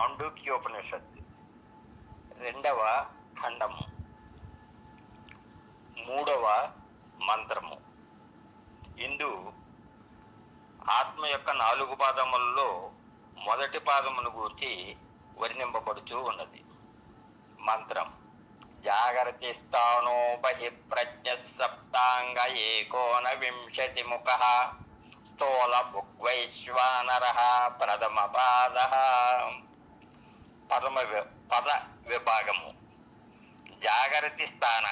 మాండూక్యోపనిషత్తు. రెండవ ఖండము. మూడవ మంత్రము. ఇందు ఆత్మ యొక్క నాలుగు పాదములలో మొదటి పాదమును గూర్చి వర్ణింపబడుతూ ఉన్నది. మంత్రం. జాగర్తి స్థానో బహి ప్రజ్ఞ సప్తాంగ ఏకోన వింశతి ముఖ స్థూల భుక్వైశ్వానర ప్రథమ పాద పదమ పద విభాగము జాగరతి స్థాన.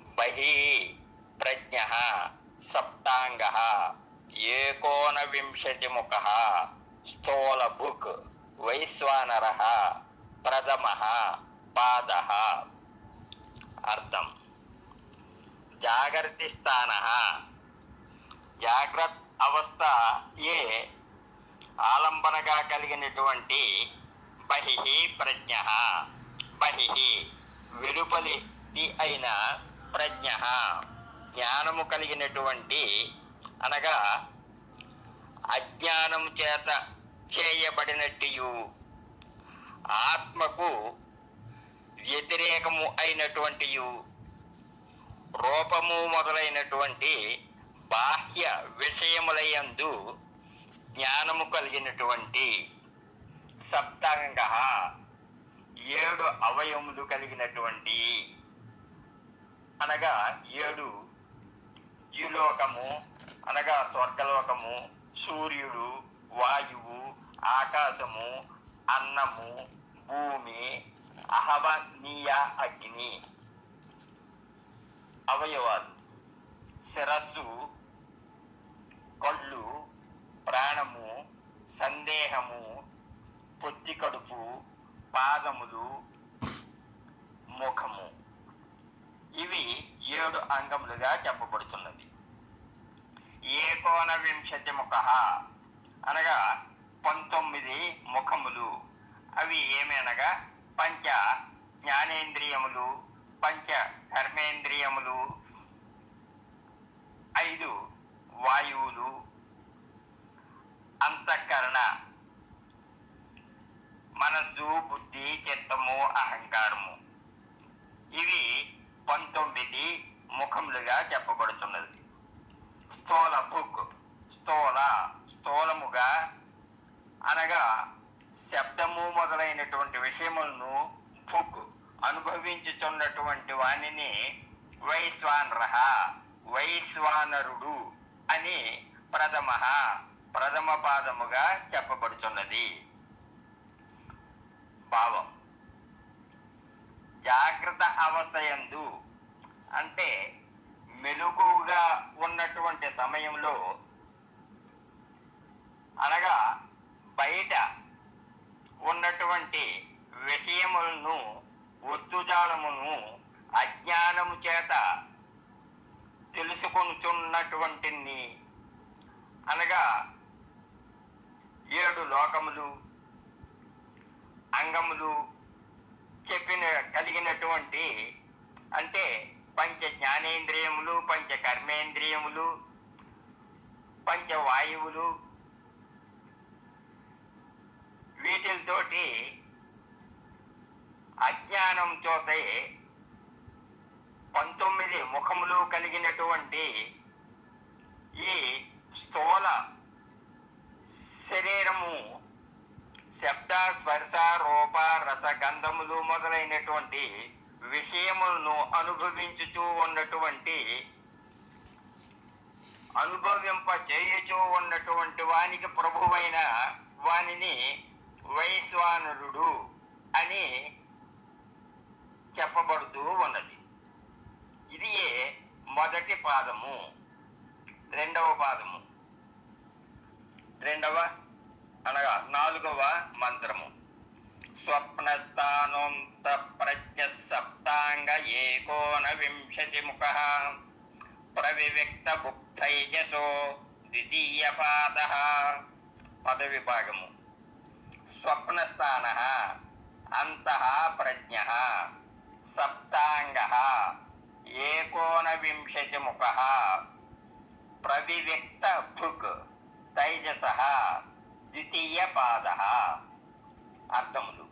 బహి ప్రజ్ఞ. సప్తాంగ. ఏకోన వింశతి ముఖ స్థూల భుక్ వైశ్వానర. ప్రథమ. పాద. అర్థం. జాగర్తి స్థాన. జాగ్రత్త అవస్థ ఏ ఆలంబనగా కలిగినటువంటి బహిహి ప్రజ్ఞ బహిహి వెలుపలిది అయిన ప్రజ్ఞ। జ్ఞానము కలిగినటువంటి అనగా అజ్ఞానము చేత చేయబడినట్టు ఆత్మకు వ్యతిరేకము అయినటువంటి రూపము మొదలైనటువంటి బాహ్య విషయములయందు జ్ఞానము కలిగినటువంటి సప్తాంగ ఏడు అవయములు కలిగినటువంటి అనగా ఏడు ద్యులోకము అనగా స్వర్గలోకము సూర్యుడు వాయువు ఆకాశము అన్నము భూమి అహవనీయ అగ్ని. అవయవాలు. శిరస్సు కళ్ళు ప్రాణము సందేహము పొత్తి కడుపు పాదములు ముఖము. ఇవి ఏడు అంగములుగా చెప్పబడుతున్నది. ఏకోన వింశతి ముఖ అనగా పంతొమ్మిది ముఖములు. అవి ఏమనగా పంచ జ్ఞానేంద్రియములు పంచ కర్మేంద్రియములు ఐదు వాయువులు అంతఃకరణ మనస్సు బుద్ధి చిత్తము అహంకారము. ఇవి పంతొమ్మిది ముఖములుగా చెప్పబడుతున్నది. స్థూల బుక్ స్థూల స్థూలముగా అనగా శబ్దము మొదలైనటువంటి విషయములను బుక్ అనుభవించుతున్నటువంటి వానిని వైశ్వానరహ వైశ్వానరుడు అని ప్రథమ ప్రథమ పాదముగా చెప్పబడుతున్నది. భావం. జాగ్రత్త అవసయందు అంటే మెలుగుగా ఉన్నటువంటి సమయంలో అనగా బయట ఉన్నటువంటి విషయములను వస్తుజాలమును అజ్ఞానము చేత తెలుసుకుంటున్నటువంటి అనగా ఏడు లోకములు అంగములు చెప్పిన కలిగినటువంటి అంటే పంచ జ్ఞానేంద్రియములు పంచ కర్మేంద్రియములు పంచ వాయువులు వీటితోటి అజ్ఞానం చోతే పంతొమ్మిది ముఖములు కలిగినటువంటి ఈ స్థూల శరీరము శబ్ద స్పర్శ రూప రస గంధములు మొదలైనటువంటి విషయములను అనుభవించుచూ ఉన్నటువంటి అనుభవింప చేయుచూ ఉన్నటువంటి వానికి ప్రభువైన వానిని వైశ్వానరుడు అని చెప్పబడుతూ ఉన్నది. ఇది మొదటి పాదము. రెండవ పాదము. రెండవ అనగా నాలుగవ మంత్రము. స్వప్నస్థానోంత ప్రజ్ఞ సప్తాంగ ఏకోన వింశతి ముఖ ప్రవివిక్త గుప్తైజసో ద్వితీయ పాద పద విభాగము స్వప్నస్థాన అంత ప్రజ్ఞ సప్తాంగ ఏకోన వింశతి ముఖ ప్రవివిక్త భుక్ తైజస ద్వితీయ పాద అర్థములు.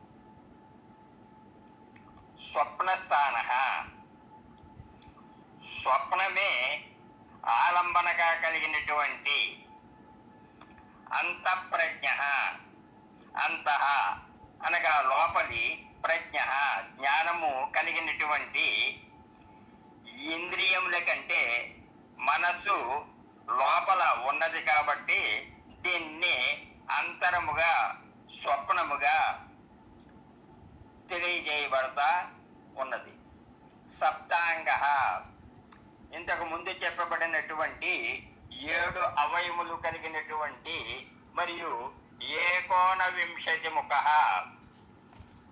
స్వప్నస్థాన. స్వప్నమే ఆలంబనగా కలిగినటువంటి అంతఃప్రజ్ఞ. అంతః అనగా లోపలి ప్రజ్ఞ. జ్ఞానము కలిగినటువంటి ఇంద్రియముల కంటే మనస్సు లోపల ఉన్నది కాబట్టి దీన్ని అంతరముగా స్వప్నముగా తెలియజేయబడతా ఉన్నది. సప్తాంగ. ఇంతకు ముందు చెప్పబడినటువంటి ఏడు అవయములు కలిగినటువంటి మరియు ఏకోన వింశతి ముఖ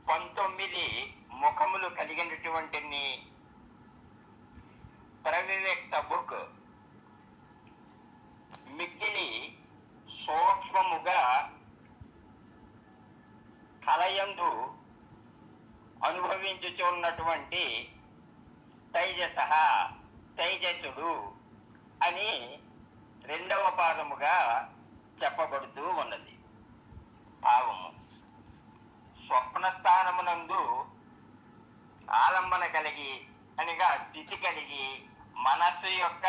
పంతొమ్మిది ముఖములు కలిగినటువంటి ప్రవివ్యక్త బుక్ మిక్కిలి సూక్ష్మముగా కలయందు అనుభవించుచున్నటువంటి తైజస తైజసుడు అని రెండవ పాదముగా చెప్పబడుతూ ఉన్నది. భావము స్వప్న స్థానమునందు ఆలంబన కలిగి అనగా స్థితి కలిగి మనస్సు యొక్క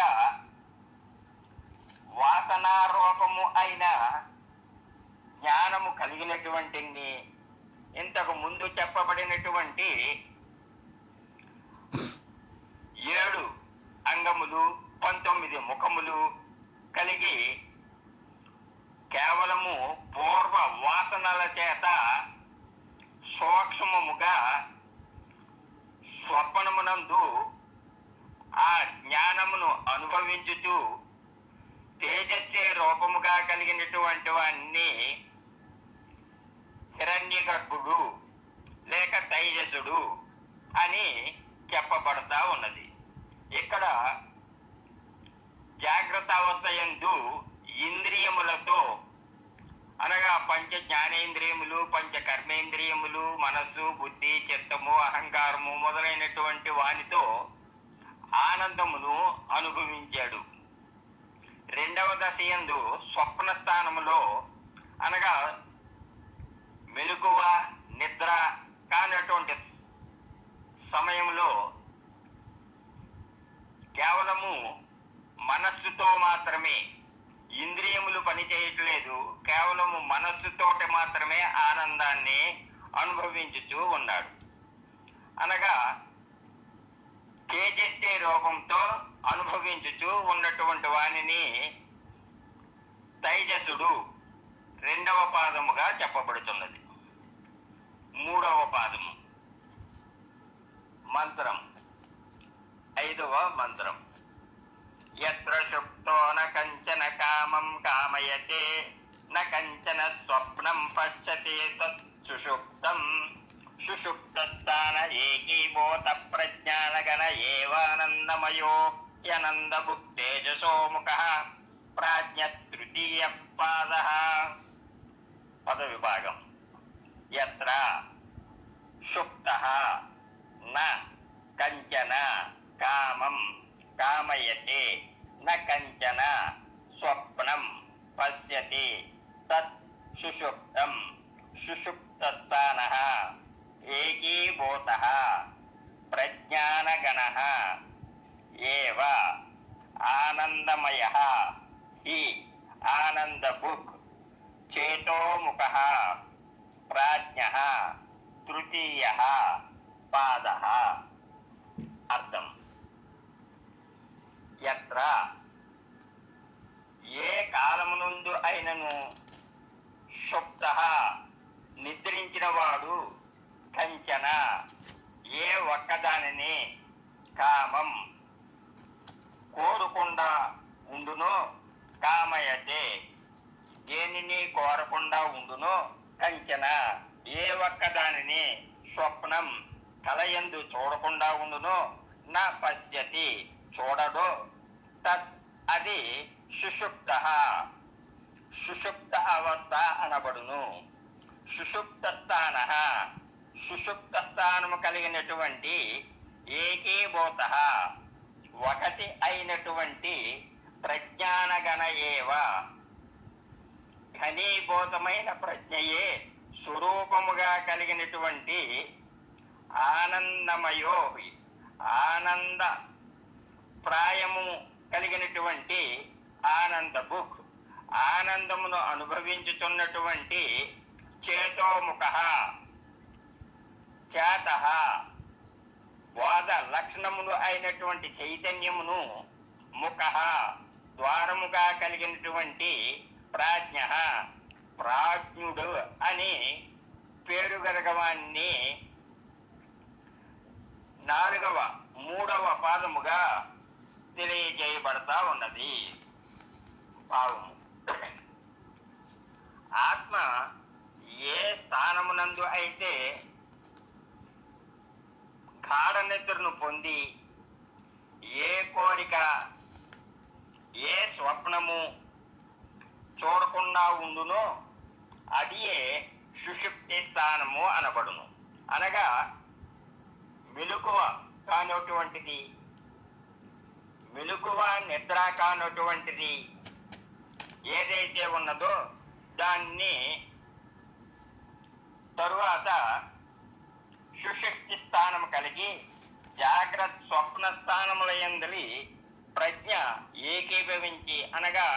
వాసనారూపము అయిన జ్ఞానము కలిగినటువంటిని ఇంతకు ముందు చెప్పబడినటువంటి ఏడు అంగములు పంతొమ్మిది ముఖములు కలిగి కేవలము పూర్వ వాసనల చేత సూక్ష్మముగా స్వప్నమునందు ఆ జ్ఞానమును అనుభవించుతూ తేజస్సే రూపముగా కలిగినటువంటి వాణ్ణి హిరణ్యగర్భుడు లేక తైజసుడు అని చెప్పబడతా ఉన్నది. ఇక్కడ జాగ్రత్త అవస్థ ఇంద్రియములతో అనగా పంచ జ్ఞానేంద్రియములు పంచ కర్మేంద్రియములు మనస్సు బుద్ధి చిత్తము అహంకారము మొదలైనటువంటి వానితో ఆనందమును అనుభవించాడు. రెండవ దశ యందు స్వప్న స్థానములో అనగా మెలకువ నిద్ర కానటువంటి సమయంలో కేవలము మనస్సుతో మాత్రమే ఇంద్రియములు పనిచేయట్లేదు. కేవలము మనస్సుతోటి మాత్రమే ఆనందాన్ని అనుభవించుతూ ఉన్నాడు. అనగా తేజస్సే రూపంతో అనుభవించుతూ ఉన్నటువంటి వానిని తైజసుడు రెండవ పాదముగా చెప్పబడుతున్నది. మూడవ పాదము. మంత్రం. ఐదవ మంత్రం. ఎత్ర శుక్తో న కంచన కామం కామయతే న కంచన స్వప్నం పశ్యతే తత్ సుషుప్తం. సుషుప్తస్థాన ఏకీభూత ప్రజ్ఞానగణ ఏవానందమయో యనంద ప్రాజ్ఞ తృతీయ పాద పద విభాగం ఎత్ర సుప్త కంచన కామం కామయతే న కంచన స్వప్నం పశ్యతి తత్ సుషుప్తం సుషుప్తస్థాన ఏకీభూత ప్రజ్ఞానగణ ఏవ ఆనందమయ హి ఆనందబుక్ చేతోముఖ ప్రాజ్ఞ తృతీయ పాద అర్థం. ఎత్ర ఏ కాలమునందు అయినను సుప్త నిద్రించినవాడు కంచన ఏ ఒక్కదానిని కామం కోరకుండా ఉండునో కామయతే. దేనిని కోరకుండా ఉండునో కంచన ఏ ఒక్కదానిని స్వప్నం కలయందు చూడకుండా ఉండునో నా పశ్యతి చూడడు. తత్ అది సుషుప్త. సుషుప్త అవస్థ అనబడును. సుషుప్త స్థాన సుషుప్త స్థానము కలిగినటువంటి ఏకీభూత ఒకటి అయినటువంటి ప్రజ్ఞానగణ ఏవ ఘనీభూతమైన ప్రజ్ఞయే స్వరూపముగా కలిగినటువంటి ఆనందమయో ఆనంద ప్రాయము కలిగినటువంటి ఆనంద బుక్. ఆనందమును అనుభవించుతున్నటువంటి చేతోముఖ ఖ్యాత. వాద లక్షణములు అయినటువంటి చైతన్యమును ముఖ ద్వారముగా కలిగినటువంటి ప్రాజ్ఞ. ప్రాజ్ఞుడు అని పేరు గరగవాన్ని నాలుగవ మూడవ పాదముగా తెలియజేయబడతా ఉన్నది. భావము ఆత్మ ఏ స్థానమునందు అయితే తాడనిద్రను పొంది ఏ కోరిక ఏ స్వప్నము చూడకుండా ఉండునో అదియే సుషుప్తి స్థానము అనబడును. అనగా మెలకువ కానటువంటిది మెలుకువ నిద్ర కానటువంటిది ఏదైతే ఉన్నదో దాన్ని తరువాత సుశక్తి స్థానం కలిగి జాగ్రత్త స్వప్న స్థానముల ఎందలి ప్రజ్ఞ ఏకీభవించి అనగా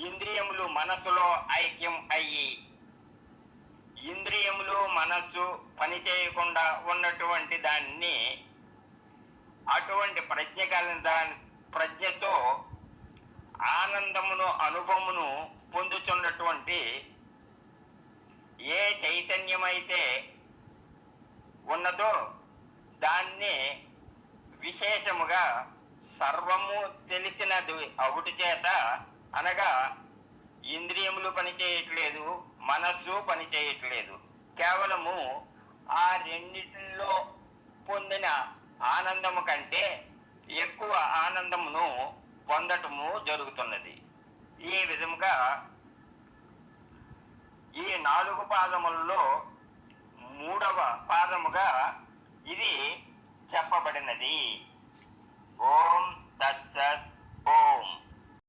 ఇంద్రియములు మనసులో ఐక్యం అయ్యి ఇంద్రియములు మనస్సు పనిచేయకుండా ఉన్నటువంటి దాన్ని అటువంటి ప్రజ్ఞ కలిగిన దాని ప్రజ్ఞతో ఆనందమును అనుభవమును పొందుతున్నటువంటి ఏ చైతన్యమైతే ఉన్నదో దాన్ని విశేషముగా సర్వము తెలిసినది అవుటి చేత అనగా ఇంద్రియములు పనిచేయట్లేదు మనస్సు పనిచేయట్లేదు. కేవలము ఆ రెండిటిలో పొందిన ఆనందము కంటే ఎక్కువ ఆనందమును పొందటము జరుగుతున్నది. ఈ విధముగా ఈ నాలుగు పాదములలో మూడవ పాదముగా ఇది చెప్పబడినది. ఓం తత్సత్ ఓం.